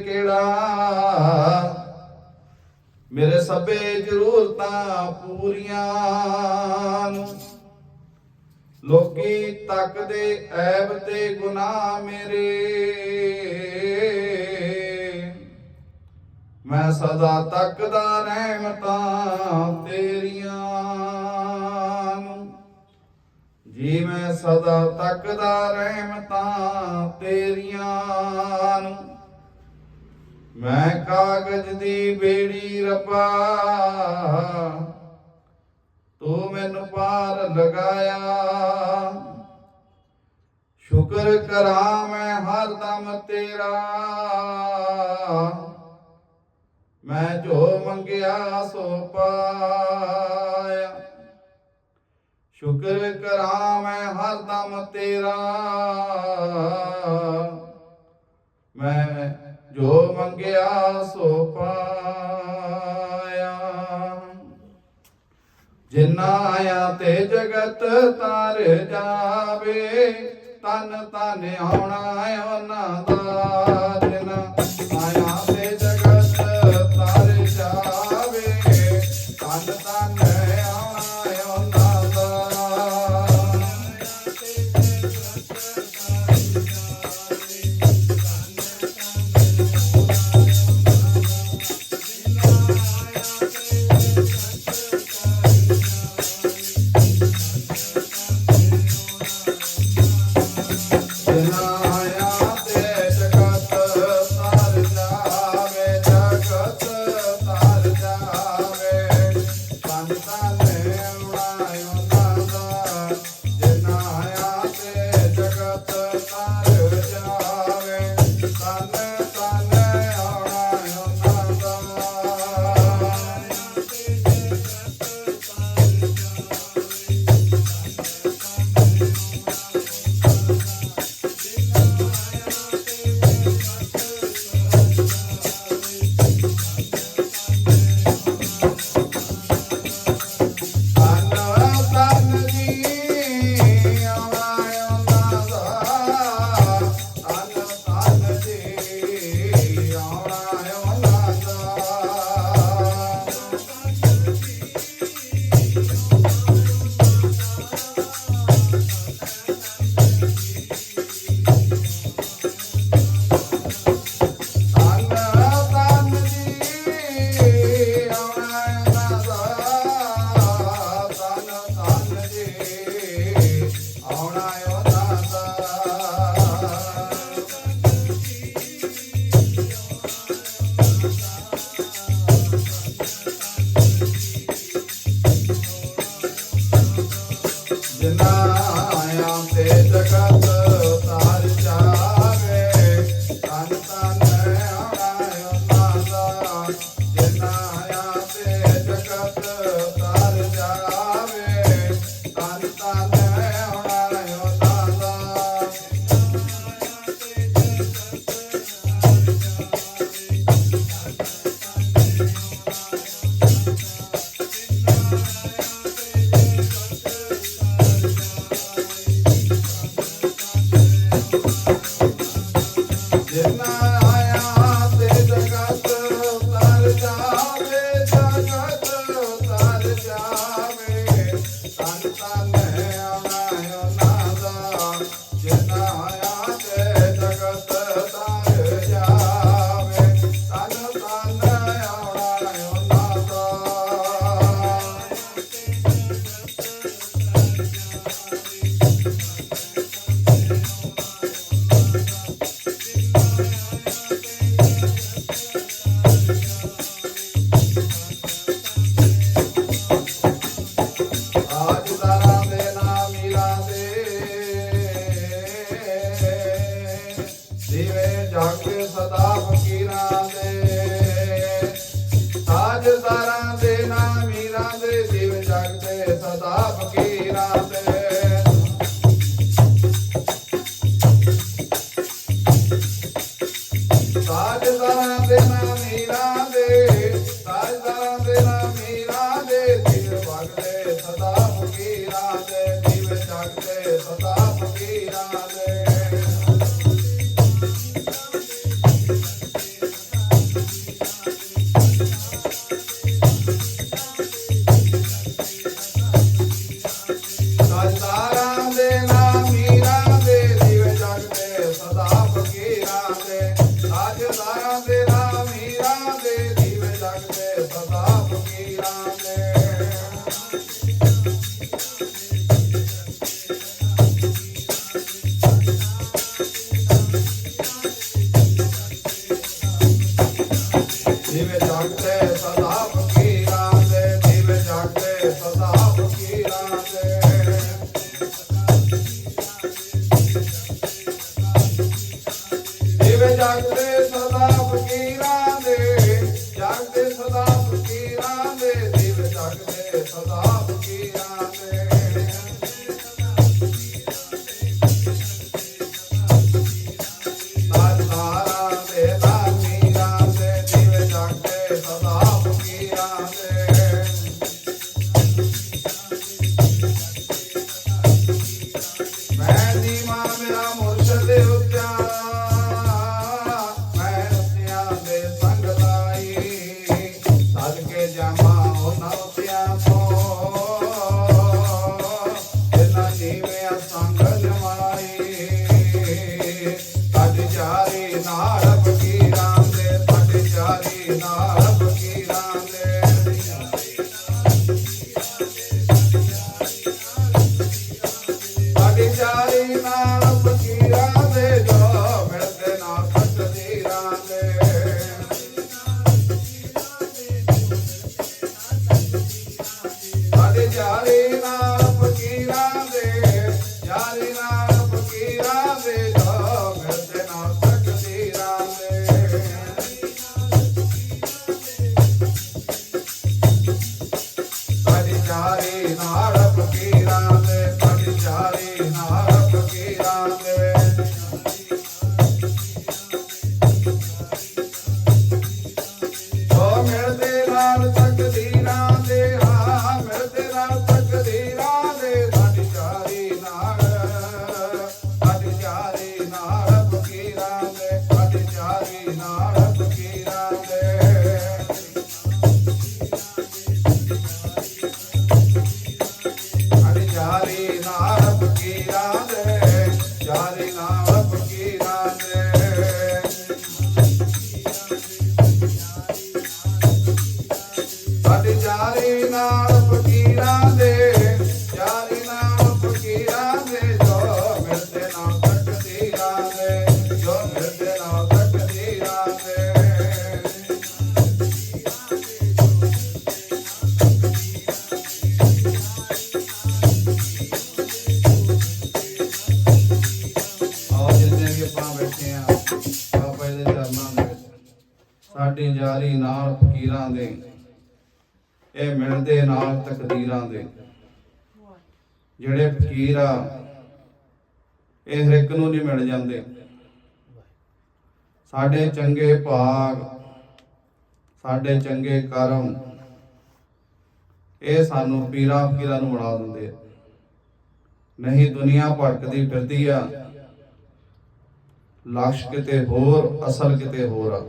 ਕਿਹੜਾ? ਮੇਰੇ ਸਭੇ ਜ਼ਰੂਰਤਾਂ ਪੂਰੀਆਂ ਲੋਕੀ ਤੱਕਦੇ ਐਬ ਤੇ ਗੁਨਾਹ ਮੇਰੇ। ਮੈਂ ਸਦਾ ਤੱਕਦਾ ਰਹਿਮਤਾਂ ਤੇਰੀਆਂ ਜੀ, ਮੈਂ ਸਦਾ ਤੱਕਦਾ ਰਹਿਮਤਾਂ ਤੇਰੀਆਂ ਨੂੰ। ਮੈਂ ਕਾਗਜ਼ ਦੀ ਬੇੜੀ ਰੱਬਾ, ਤੂੰ ਮੈਨੂੰ ਪਾਰ ਲਗਾਇਆ। ਸ਼ੁਕਰ ਕਰਾਂ ਮੈਂ ਹਰ ਦਮ ਤੇਰਾ। ਮੈਂ ਜੋ ਮੰਗਿਆ ਸੋ ਪਾਇਆ। ਸ਼ੁਕਰ ਕਰਾਂ ਮੈਂ ਹਰ ਦਮ ਤੇਰਾ ਮੈਂ ਜੋ ਮੰਗਿਆ ਸੋ ਪਾਇਆ ਜਿਨਾ ਆਇਆ ਤੇ ਜਗਤ ਤਰ ਜਾਵੇ, ਤਨ ਤਨ ਆਉਣਾ ਉਹਨਾਂ ਦਾ। ਜਿਨਾ ਆਇਆ Santa. ਰਾਖੇ ਦੇ। ਸਾਜ ਸਾਰਾਂ ਦੇ ਨਾਮ ਵੀਰਾਂ ਦੇ ਸਦਾ ਫਕੀਰਾਂ ਦੇ। ਸਾਜ ਸਾਰਾਂ ਦੇ ਨਾਮ Doctor, ਸਾਡੀ ਸਾਡੀ ਜਾਰੀ ਨਾਲ ਫਕੀਰਾਂ ਦੇ, ਇਹ ਮਿਲਦੇ ਨਾਲ ਤਕਦੀਰਾਂ ਦੇ। ਜਿਹੜੇ ਫਕੀਰ ਆ, ਇਹ ਹਰ ਇੱਕ ਨੂੰ ਨਹੀਂ ਮਿਲ ਜਾਂਦੇ। ਸਾਡੇ ਚੰਗੇ ਭਾਗ, ਸਾਡੇ ਚੰਗੇ ਕਰਮ, ਇਹ ਸਾਨੂੰ ਪੀਰਾਂ ਫਕੀਰਾਂ ਨੂੰ ਬਣਾ ਦਿੰਦੇ ਆ। ਨਹੀਂ ਦੁਨੀਆ ਭਟਕਦੀ ਫਿਰਦੀ ਆ ਲਕਸ਼ ਕਿਤੇ ਹੋਰ, ਅਸਲ ਕਿਤੇ ਹੋਰ ਆ।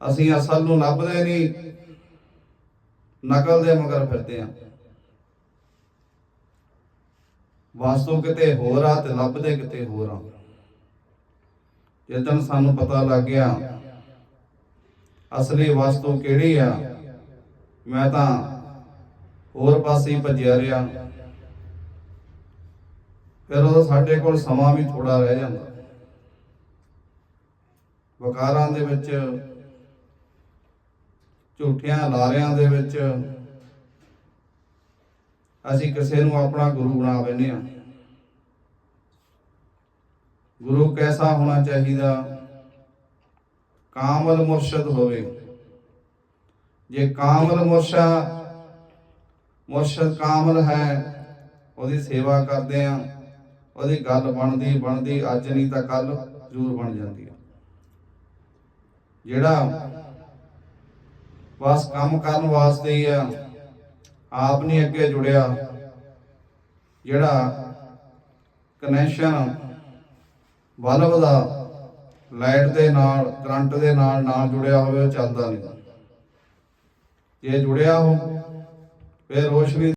ਅਸੀਂ ਅਸਲ ਨੂੰ ਲੱਭਦੇ ਨਹੀਂ। ਨਕਲ ਦੇ ਮਗਰ ਫਿਰਦੇ ਆ ਵਾਸਤੂ ਕਿਤੇ ਹੋਰ ਆ ਤੇ ਲੱਭਦੇ ਕਿਤੇ ਹੋਰ ਆ। ਜਦੋਂ ਸਾਨੂੰ ਪਤਾ ਲੱਗ ਗਿਆ ਅਸਲੀ ਵਸਤੂ ਕਿਹੜੀ ਆ ਮੈਂ ਤਾਂ ਹੋਰ ਪਾਸੇ ਭੱਜਿਆ ਰਿਹਾ। ਫਿਰ ਉਹ ਸਾਡੇ ਕੋਲ ਸਮਾਂ ਵੀ ਥੋੜਾ ਰਹਿ ਜਾਂਦਾ। ਵਕਾਰਾਂ ਦੇ ਵਿੱਚ ਝੂਠਿਆਂ ਲਾਰਿਆਂ ਦੇ ਵਿੱਚ ਅਸੀਂ ਕਿਸੇ ਨੂੰ ਆਪਣਾ ਗੁਰੂ ਬਣਾ ਬੈਨੇ ਆ ਗੁਰੂ ਕੈਸਾ ਹੋਣਾ ਚਾਹੀਦਾ? ਕਾਮਲ ਮੁਰਸ਼ਦ ਹੋਵੇ। ਜੇ ਕਾਮਲ ਮੁਰਸ਼ਾ, ਮੁਰਸ਼ਦ ਕਾਮਲ ਹੈ, ਉਹਦੀ ਸੇਵਾ ਕਰਦੇ ਆ ਉਹਦੀ ਗੱਲ ਬਣਦੀ ਬਣਦੀ, ਅੱਜ ਨਹੀਂ ਤਾਂ ਕੱਲ ਜ਼ਰੂਰ ਬਣ ਜਾਂਦੀ ਹੈ। ਜਿਹੜਾ ਬਸ ਕੰਮ ਕਰਨ ਵਾਸਤੇ ਹੀ ਆ। ਆਪ ਨਹੀਂ ਅੱਗੇ ਜੁੜਿਆ। ਜਿਹੜਾ ਕਨੈਕਸ਼ਨ ਬਲਬ ਦਾ ਲਾਈਟ ਦੇ ਨਾਲ ਕਰੰਟ ਦੇ ਨਾਲ ਨਾਲ ਜੁੜਿਆ ਹੋਵੇ, ਉਹ ਚੱਲਦਾ ਨਹੀਂ। ਜੇ ਜੁੜਿਆ ਹੋ, ਫਿਰ ਰੋਸ਼ਨੀ